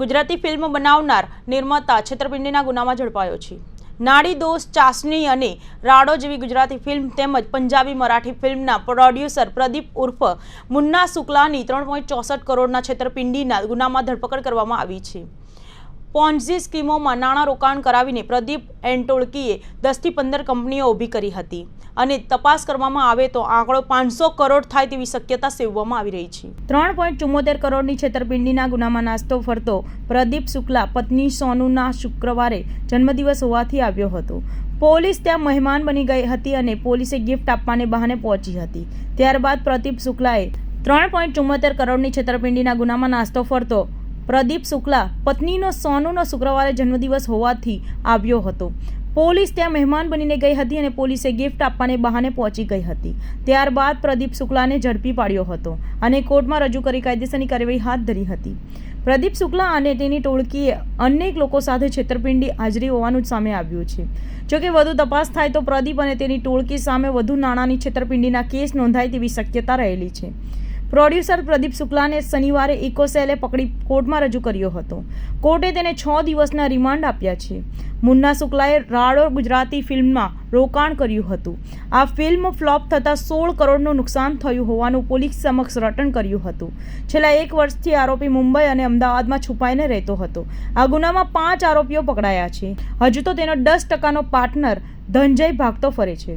Gujarati film બનાવનાર નિર્માતા છેતરપિંડીના ગુનામાં ઝડપાયો છે. નાડી દોષ ચાસણી અને રાડો જેવી ગુજરાતી ફિલ્મ તેમજ પંજાબી મરાઠી ફિલ્મના પ્રોડ્યુસર પ્રદીપ ઉર્ફ મુન્ના શુક્લાની ત્રણ પોઈન્ટ ચોસઠ કરોડના છેતરપિંડીના ગુનામાં ધરપકડ કરવામાં આવી છે. પોન્ઝી સ્કીમોમાં નાણાં રોકાણ કરાવીને પ્રદીપ એન્ટોળકીએ દસથી પંદર કંપનીઓ ઊભી કરી હતી. અને તપાસ કરવામાં આવે તો આંકડો પાંચસો કરોડ થાય તેવી શક્યતા સેવવામાં આવી રહી છે. ત્રણ પોઈન્ટ ચુમ્મોતેર કરોડની છેતરપિંડીના ગુનામાં નાસ્તો ફરતો પ્રદીપ શુક્લા પત્ની સોનુના શુક્રવારે જન્મદિવસ હોવાથી આવ્યો હતો. પોલીસ ત્યાં મહેમાન બની ગઈ હતી અને પોલીસે ગિફ્ટ આપવાને બહાને પહોંચી હતી. ત્યારબાદ પ્રદીપ શુક્લાએ ત્રણ પોઈન્ટ ચુમ્મોતેર કરોડની છેતરપિંડીના ગુનામાં નાસ્તો ફરતો પ્રદીપ શુક્લા પત્નીનો, સોનુનો શુક્રવારે જન્મદિવસ હોવાથી આવ્યો હતો. પોલીસ ત્યાં મહેમાન બનીને ગઈ હતી અને પોલીસે ગિફ્ટ આપવાને બહાને પહોંચી ગઈ હતી. ત્યારબાદ પ્રદીપ શુક્લાને ઝડપી પાડ્યો હતો અને કોર્ટમાં રજૂ કરી કાયદેસરની કાર્યવાહી હાથ ધરી હતી. પ્રદીપ શુક્લા અને તેની ટોળકીએ અનેક લોકો સાથે છેતરપિંડી હાજરી હોવાનું સામે આવ્યું છે. જોકે વધુ તપાસ થાય તો પ્રદીપ અને તેની ટોળકી સામે વધુ નાણાંની છેતરપિંડીના કેસ નોંધાય તેવી શક્યતા રહેલી છે. પ્રોડ્યુસર પ્રદીપ શુક્લાને શનિવારે ઇકોસેલે પકડી કોર્ટમાં રજૂ કર્યો હતો. કોર્ટે તેને છ દિવસના રિમાન્ડ આપ્યા છે. મુન્ના શુક્લાએ રાડો ગુજરાતી ફિલ્મમાં રોકાણ કર્યું હતું. આ ફિલ્મ ફ્લોપ થતાં સોળ કરોડનું નુકસાન થયું હોવાનું પોલીસ સમક્ષ રટણ કર્યું હતું. છેલ્લા એક વર્ષથી આરોપી મુંબઈ અને અમદાવાદમાં છુપાઈને રહેતો હતો. આ ગુનામાં પાંચ આરોપીઓ પકડાયા છે. હજુ તો તેનો દસ ટકાનો પાર્ટનર ધનજય ભાગતો ફરે છે.